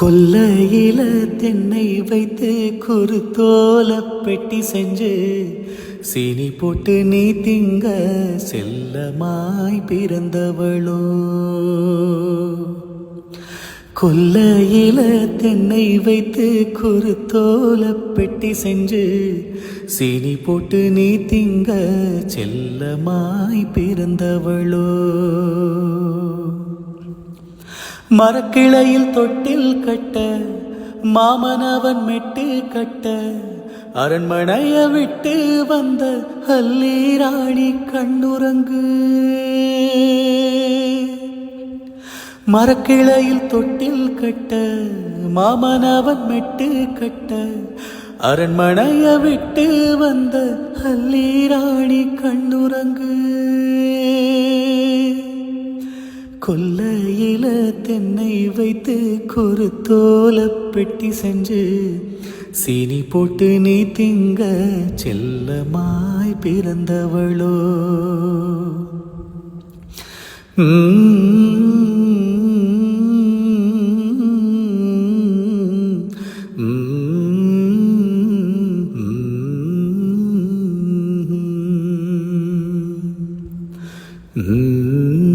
கொல்லையில தென்னை வைத்து குருத்தோல பெட்டி செஞ்சு சீனி போட்டு நீ திங்க செல்லமாய் பிறந்தவளோ. கொல்லையில தென்னை வைத்து குருத்தோல பெட்டி செஞ்சு சீனி போட்டு நீ திங்க செல்லமாய் பிறந்தவளோ. மரக்கிளையில் தொட்டில் கட்ட மாமனவன் மெட்டு கட்ட அரண்மனைய விட்டு வந்த ராணி கண்ணுறங்கு. மரக்கிளையில் தொட்டில் கட்ட மாமனவன் மெட்டு கட்ட அரண்மனைய விட்டு வந்த ராணி கண்ணுறங்கு. கொல்லையில தென்னை வைத்து குருத்தோல பெட்டி செஞ்சு சீனி போட்டு நீ திங்க செல்லமாய் பிறந்தவளோ. Mm-hmm.